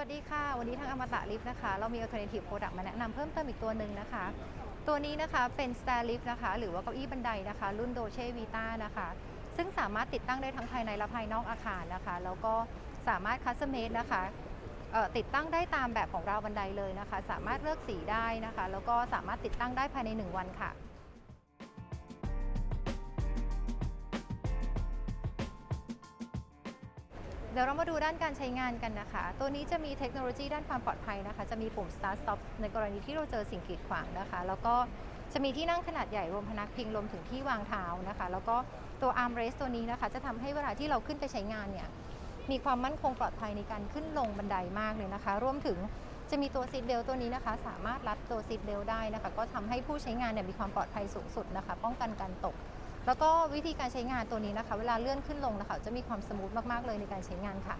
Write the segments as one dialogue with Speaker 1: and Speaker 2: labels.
Speaker 1: วัสดีค่ะ วันนี้ทางอมตะลิฟนะคะ เรามี alternative product มาแนะนำเพิ่มเติมอีกตัวหนึ่งนะคะ ตัวนี้นะคะเป็น stair lift นะคะ หรือว่าเก้าอี้บันไดนะคะ รุ่น Dolce Vita นะคะ ซึ่งสามารถติดตั้งได้ทั้งภายในและภายนอกอาคารนะคะ แล้วก็สามารถ custom made นะคะติดตั้งได้ตามแบบของราวบันไดเลยนะคะ สามารถเลือกสีได้นะคะ แล้วก็สามารถติดตั้งได้ภายใน 1 วันค่ะ เดี๋ยวเรามาดูด้านการใช้งานกันนะคะ ตัวนี้จะมีเทคโนโลยีด้านความปลอดภัยนะคะ จะมีปุ่ม start stop ในกรณีที่เราเจอสิ่งกีดขวางนะคะ แล้วก็จะมีที่นั่งขนาดใหญ่รวมพนักพิงรวมถึงที่วางเท้านะคะ แล้วก็ตัว arm rest ตัวนี้นะคะ จะทำให้เวลาที่เราขึ้นไปใช้งานเนี่ย มีความมั่นคงปลอดภัยในการขึ้นลงบันไดมากเลยนะคะ รวมถึงจะมีตัวซีทเบลตัวนี้นะคะ สามารถรัดตัวซีทเบลได้นะคะ ก็ทำให้ผู้ใช้งานเนี่ยมีความปลอดภัยสูงสุดนะคะ ป้องกันการตก แล้วก็วิธีการใช้งานตัวนี้นะคะ เวลาเลื่อนขึ้นลงนะคะจะมีความสมูทมากๆเลยในการใช้งานค่ะ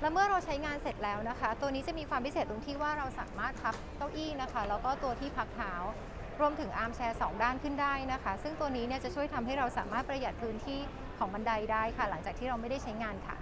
Speaker 1: แล้วเมื่อเราใช้งานเสร็จแล้วนะคะ ตัวนี้จะมีความพิเศษตรงที่ว่าเราสามารถพับเก้าอี้นะคะ แล้วก็ตัวที่พักเท้ารวมถึงอาร์มแชร์สองด้านขึ้นได้นะคะ ซึ่งตัวนี้เนี่ยจะช่วยทำให้เราสามารถประหยัดพื้นที่ของบันไดได้ค่ะ หลังจากที่เราไม่ได้ใช้งานค่ะ